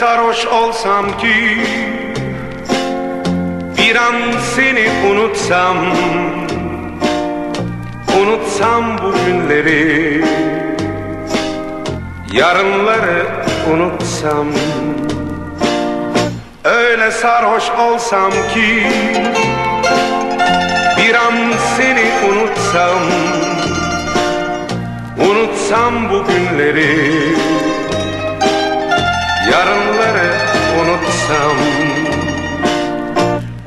Sarhoş olsam ki Bir an seni unutsam Unutsam bu günleri Yarınları unutsam. Öyle sarhoş olsam ki Bir an seni unutsam Unutsam bu günleri Yarınları unutsam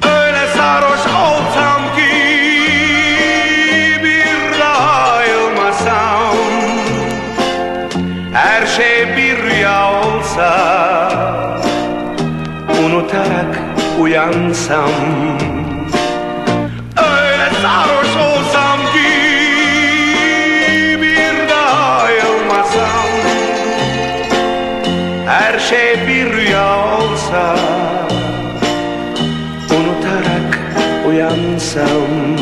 Öyle sarhoş olsam ki Bir daha ayılmasam Her şey bir rüya olsa Unutarak uyansam her şey bir rüya olsa Unutarak uyansam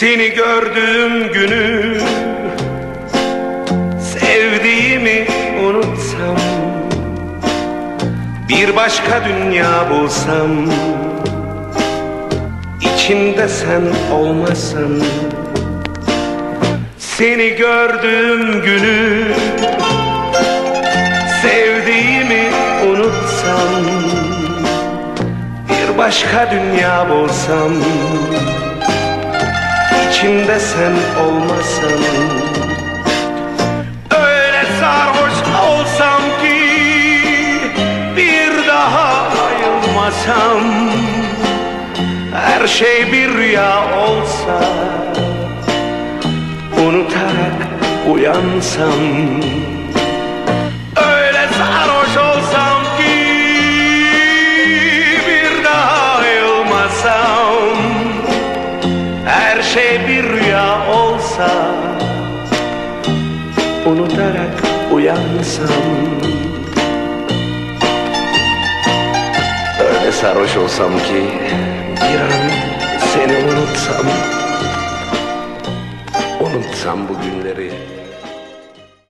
Seni gördüğüm günü Sevdiğimi unutsam Bir başka dünya bulsam İçinde sen olmasan. Seni gördüğüm günü Sevdiğimi unutsam Bir başka dünya bulsam içinde sen olmasan. Öyle sarhoş olsam ki Bir daha ayılmasam Her şey bir rüya olsa Unutarak uyansam olsa Unutarak uyansam. Öyle sarhoş olsam ki Bir an seni unutsam. Unutsam bu günleri